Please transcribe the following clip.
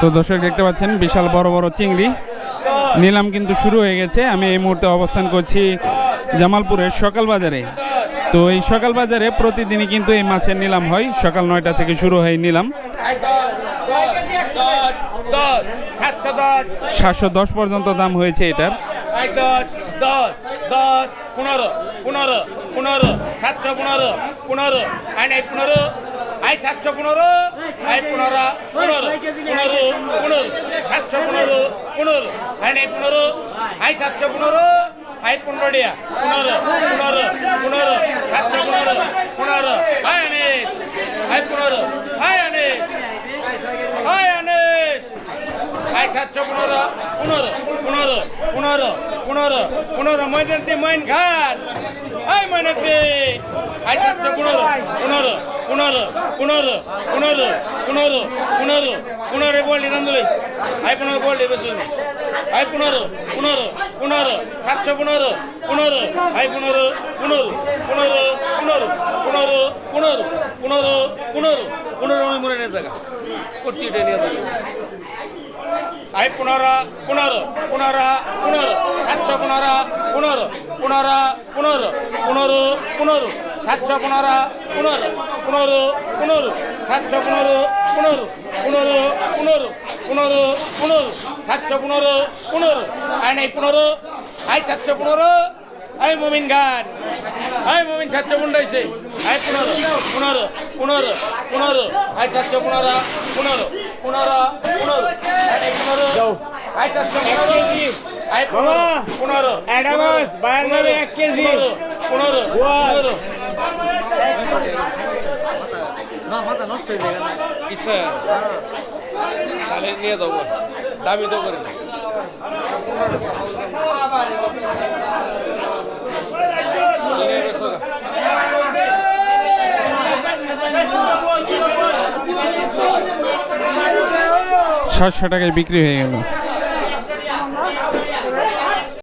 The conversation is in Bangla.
তো দর্শক দেখতে পাচ্ছেন, বিশাল বড় বড় চিংড়ি। নিলাম কিন্তু শুরু হয়ে গেছে। আমি এই মুহূর্তে অবস্থান করছি জামালপুরের সকাল বাজারে তো এই সকাল বাজারে প্রতিদিনই কিন্তু এই মাছের নিলাম হয়। সকাল নয়টা থেকে শুরু হয় নিলাম। সাতশো দশ পর্যন্ত দাম হয়েছে এটার পনেরো পনেরো পনেরো সাতশো পনেরো পনেরো পনেরো। আই সাতশো পনেরো আই পনেরো পনেরো পনেরো পনেরো সাতশো পনেরো পনেরো আই নাই পনেরো আই সাতশো পনেরো আই পনেরো ডিয়া পনেরো পনেরো পনেরো সাতশো পনেরো পনেরো আই আনিস আই পনেরো আই আনিস আই আনিস আই সাতশো পনেরো পনেরো পনেরো পনেরো পনেরো পনেরো ময়নাতি ময়ন ঘাট আই ময়নাতি আই সাতশো পনেরো পনেরো পনেরো পনেরো পনেরো পনেরো পনেরো পনেরো বললি রান্ধুলি আই পনেরো বললি বেসুন আই পনেরো পনেরো পনেরো সাতশো পনেরো পনেরো আই পনেরো পনেরো পনেরো পনেরো পনেরো পনেরো পনেরো পনেরো পনেরো আমি মনে নেই দেখা করছি এটা নিয়ে যাবে আই পনেরো পনেরো পনেরো পনেরো সাতশো পনেরো পনেরো পনেরো পনেরো পনেরো পনেরো সাতশো পনেরো পনেরো পনেরো পনেরো পনেরো পনেরো পনেরো পনেরো পনেরো পনেরো সাতশো পনেরো পনেরো আই নাই পনেরো আই সাতশো পনেরো আই মমিন গান আই মমিন সাতশো পনেরো আই পনেরো পনেরো পনেরো পনেরো আই সাতশো পনেরো পনেরো পনেরো পনেরো পনেরো আই সাতশো পনেরো আই পনেরো পনেরো অ্যাডামাস, বায়ান্ন পনেরো, এক মাথা নষ্ট হয়ে যায় ইচ্ছা দেবো দাবি তো করে সাতশো টাকায় বিক্রি হয়ে গেল।